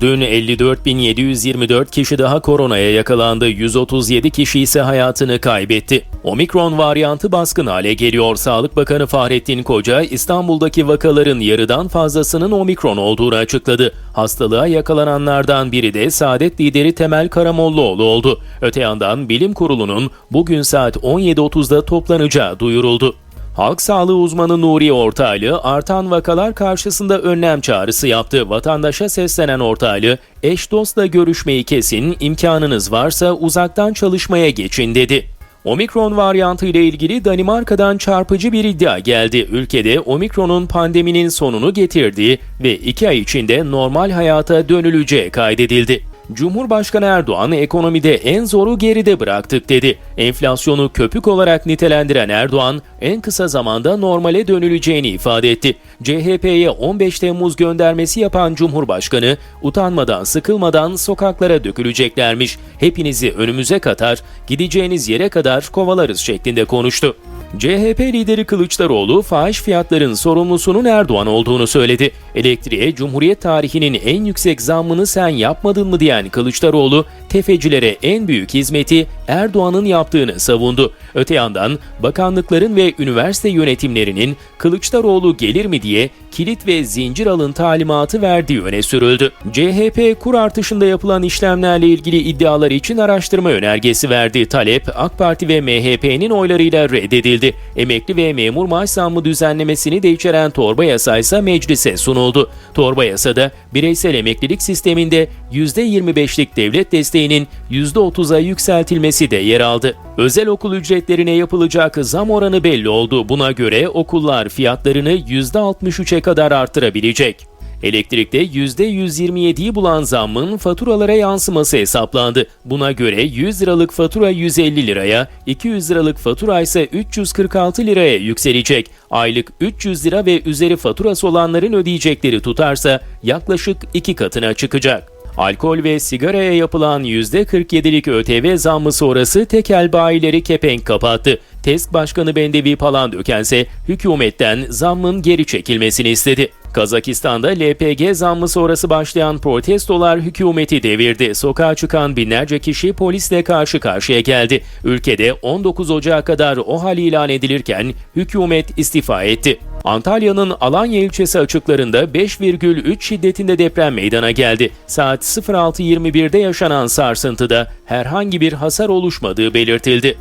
Dün 54.724 kişi daha koronaya yakalandı, 137 kişi ise hayatını kaybetti. Omikron varyantı baskın hale geliyor. Sağlık Bakanı Fahrettin Koca, İstanbul'daki vakaların yarıdan fazlasının omikron olduğunu açıkladı. Hastalığa yakalananlardan biri de Saadet lideri Temel Karamollaoğlu oldu. Öte yandan Bilim Kurulu'nun bugün saat 17.30'da toplanacağı duyuruldu. Halk sağlığı uzmanı Nuri Ortaylı artan vakalar karşısında önlem çağrısı yaptı. Vatandaşa seslenen Ortaylı, eş dostla görüşmeyi kesin, imkanınız varsa uzaktan çalışmaya geçin dedi. Omikron varyantı ile ilgili Danimarka'dan çarpıcı bir iddia geldi. Ülkede Omikron'un pandeminin sonunu getirdiği ve iki ay içinde normal hayata dönüleceği kaydedildi. Cumhurbaşkanı Erdoğan ekonomide en zoru geride bıraktık dedi. Enflasyonu köpük olarak nitelendiren Erdoğan en kısa zamanda normale dönüleceğini ifade etti. CHP'ye 15 Temmuz göndermesi yapan Cumhurbaşkanı utanmadan sıkılmadan sokaklara döküleceklermiş. Hepinizi önümüze katar, gideceğiniz yere kadar kovalarız şeklinde konuştu. CHP lideri Kılıçdaroğlu fahiş fiyatların sorumlusunun Erdoğan olduğunu söyledi. Elektriğe Cumhuriyet tarihinin en yüksek zammını sen yapmadın mı diyen Kılıçdaroğlu, tefecilere en büyük hizmeti Erdoğan'ın yaptığını savundu. Öte yandan bakanlıkların ve üniversite yönetimlerinin Kılıçdaroğlu gelir mi diye kilit ve zincir alın talimatı verdiği öne sürüldü. CHP kur artışında yapılan işlemlerle ilgili iddialar için araştırma önergesi verdi. Talep AK Parti ve MHP'nin oylarıyla reddedildi. Emekli ve memur maaş zammı düzenlemesini de içeren torba yasa ise meclise sunuldu. Torba yasada bireysel emeklilik sisteminde %25'lik devlet desteğinin %30'a yükseltilmesi de yer aldı. Özel okul ücretlerine yapılacak zam oranı belli oldu. Buna göre okullar fiyatlarını %63'e kadar arttırabilecek. Elektrikte %127'yi bulan zammın faturalara yansıması hesaplandı. Buna göre 100 liralık fatura 150 liraya, 200 liralık fatura ise 346 liraya yükselecek. Aylık 300 lira ve üzeri faturası olanların ödeyecekleri tutarsa yaklaşık iki katına çıkacak. Alkol ve sigaraya yapılan %47'lik ÖTV zammı sonrası tekel bayileri kepenk kapattı. TESK Başkanı Bendevi Palandöken ise hükümetten zammın geri çekilmesini istedi. Kazakistan'da LPG zammı sonrası başlayan protestolar hükümeti devirdi. Sokağa çıkan binlerce kişi polisle karşı karşıya geldi. Ülkede 19 Ocağı kadar o hal ilan edilirken hükümet istifa etti. Antalya'nın Alanya ilçesi açıklarında 5,3 şiddetinde deprem meydana geldi. Saat 06.21'de yaşanan sarsıntıda herhangi bir hasar oluşmadığı belirtildi.